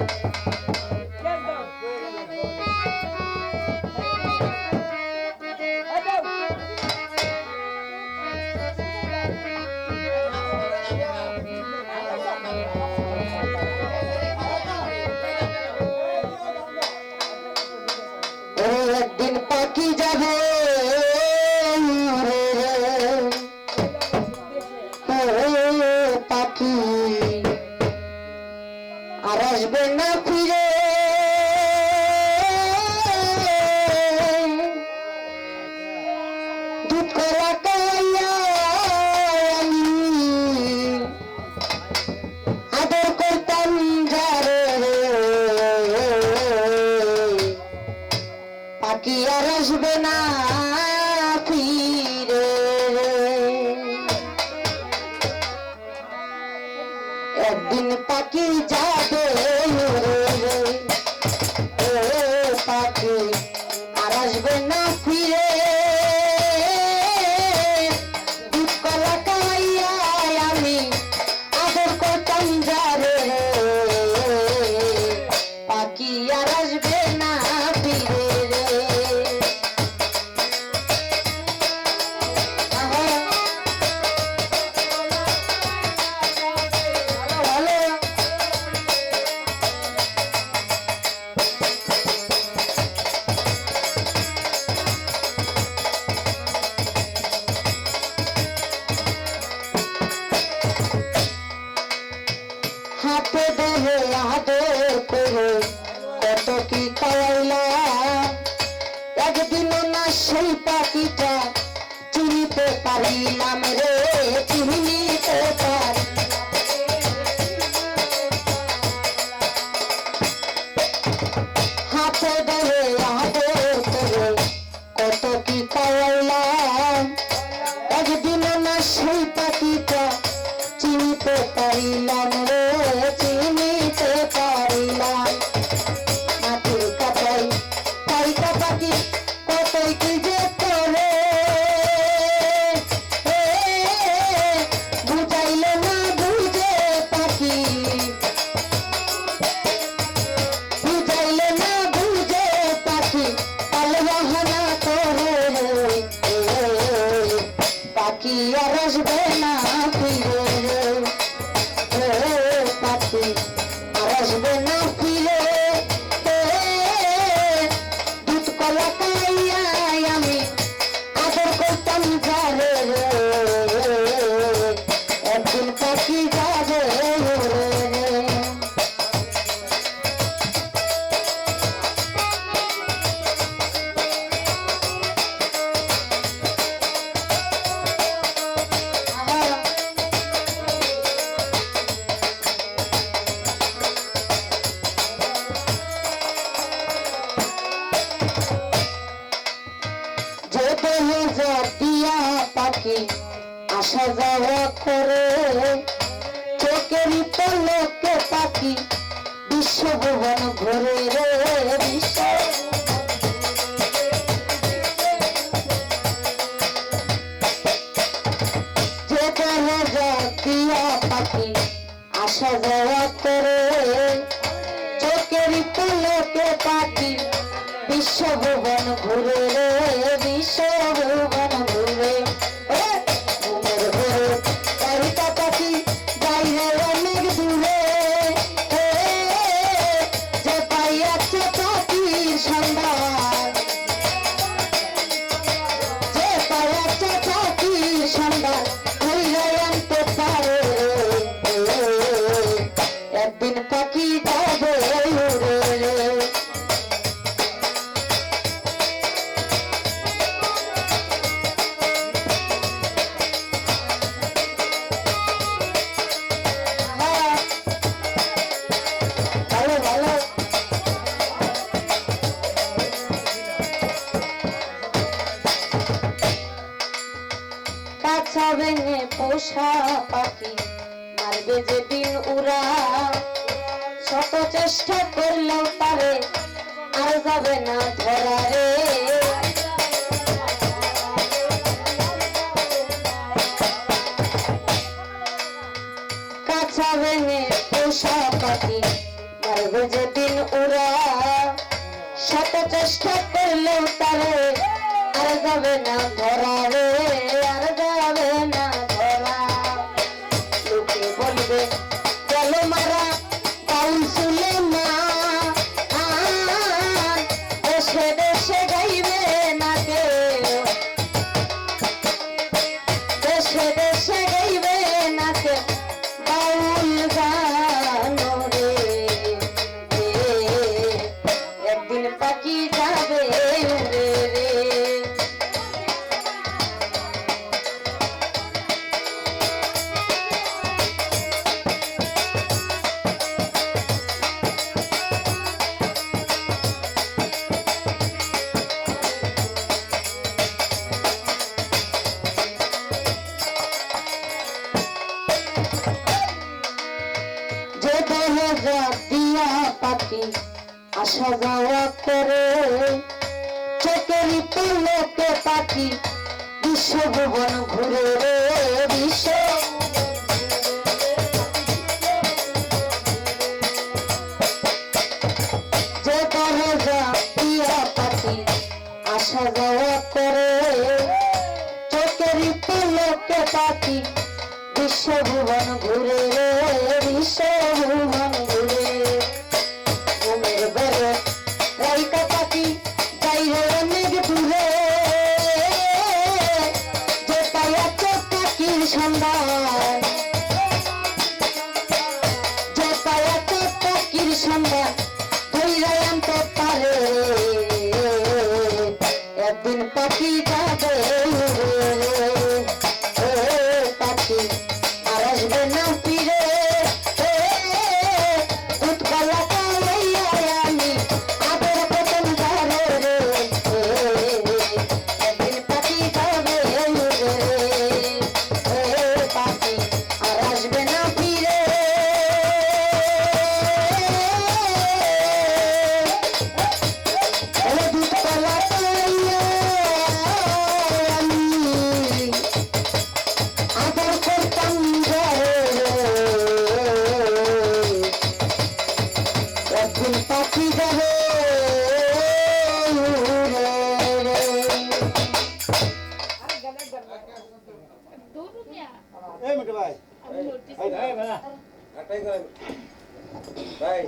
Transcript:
Música আর আসবে না ফিরে দুধ পাখি আর আসবে একদিনও না সেই পাখিটা চিনিতে পারিলাম রে চিনিতে পারি হাতে ধরে àwọn pọ́. পাখি আসা যাওয়া করে চোখেরই পলকে পাখি বিশ্বভুবন ঘুরে রে, বিশ্ব যে দেহে জাতিয়া পাখি আসা যাওয়া করে চোখেরই পলকে পাখি বিশ্বভুবন ঘুরে রে বিশ্বভুবন সাবেনে পোষা পাখি, মারবে যেদিন উড়া। শত চেষ্টা করলেও তারে আর যাবে না ধরা রে। কাছা ভেঙে পোষা পাখি, মারবে যেদিন উড়া। শত চেষ্টা করলেও তারে আর যাবে না ধরা না পাখি আসা যাওয়া করে। চোখের পলকে পাখি বিশ্ব ভুবন ঘুরে রে বিশ্ব যে দরজা প্রিয়া পাখি আসা যাওয়া করে। চোখের পলকে পাখি বিশ্ব ভুবন ঘুরে রে বিশ্ব ভুবন ঘুরে সন্ধ্যায় যতায়াত পাখির সন্ধ্যা ধৈরা আনতে পারে। একদিন পাখি যাবে। পাখি। ভাই